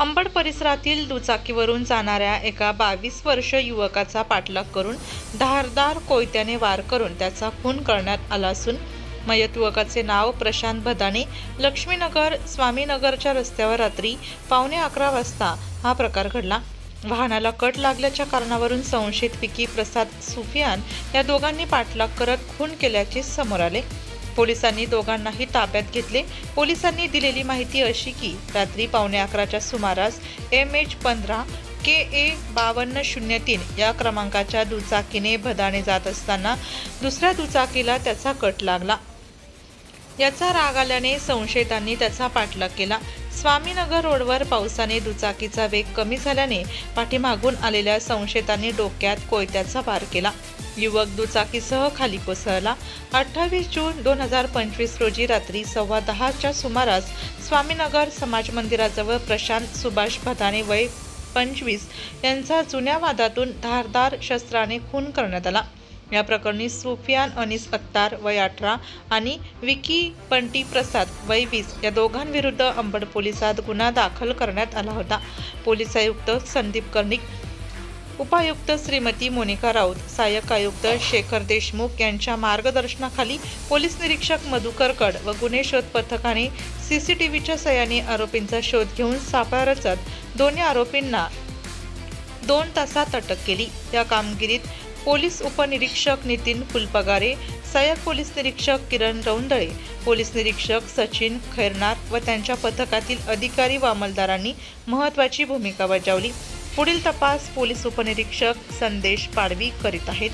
अंबड परिसरातील दुचाकीवरून जाणाऱ्या एका बावीस वर्ष युवकाचा पाठलाग करून धारदार कोयत्याने वार करून त्याचा खून करण्यात आला असून मयत युवकाचे नाव प्रशांत भदाणे लक्ष्मीनगर स्वामीनगरच्या रस्त्यावर रात्री पावणे अकरा वाजता हा प्रकार घडला. वाहनाला कट लागल्याच्या कारणावरून संशयित विकी प्रसाद सुफियान या दोघांनी पाठलाग करत खून केल्याचे समोर आले. पोलिसांनी दोघांनाही ताब्यात घेतले. पोलिसांनी दिलेली माहिती अशी की रात्री पावणे अकराच्या सुमारास एम एच पंधरा के ए बावन्न शून्य तीन या क्रमांकाच्या दुचाकीने भदाणे जात असताना दुसऱ्या दुचाकीला त्याचा कट लागला. याचा राग आल्याने संशयितांनी त्याचा पाठलाग केला. स्वामीनगर रोडवर पावसाने दुचाकीचा वेग कमी झाल्याने पाठीमागून आलेल्या संशयितांनी डोक्यात कोयत्याचा वार केला. युवक दुचाकीसह खाली कोसळला. अठ्ठावीस जून दोन हजार पंचवीस रोजी रात्री सव्वा दहाच्या सुमारास स्वामीनगर समाज मंदिराजवळ प्रशांत सुभाष भदाने वय पंचवीस यांचा जुन्या वादातून धारदार शस्त्राने खून करण्यात आला. या प्रकरणी सुफियान अनिस अत्तार वय अठरा आणि विकी पंटी प्रसाद वय वीस या दोघांविरुद्ध अंबड पोलिसात गुन्हा दाखल करण्यात आला होता. पोलीस आयुक्त संदीप कर्णिक उपायुक्त श्रीमती मोनिका राऊत सहाय्यक आयुक्त शेखर देशमुख यांच्या मार्गदर्शनाखाली पोलीस निरीक्षक मधुकरकड व गुन्हे शोध पथकाने सीसीटीव्हीच्या सहाय्याने आरोपींचा शोध घेऊन सापळा रचत दोन्ही आरोपींना दोन तासात अटक केली. या कामगिरीत पोलीस उपनिरीक्षक नितीन फुलपगारे सहाय्यक पोलीस निरीक्षक किरण रौंदळे पोलीस निरीक्षक सचिन खैरनार व त्यांच्या पथकातील अधिकारी व अंमलदारांनी महत्त्वाची भूमिका बजावली. पुढील तपास पोलीस उपनिरीक्षक संदेश पाडवी करीत आहेत.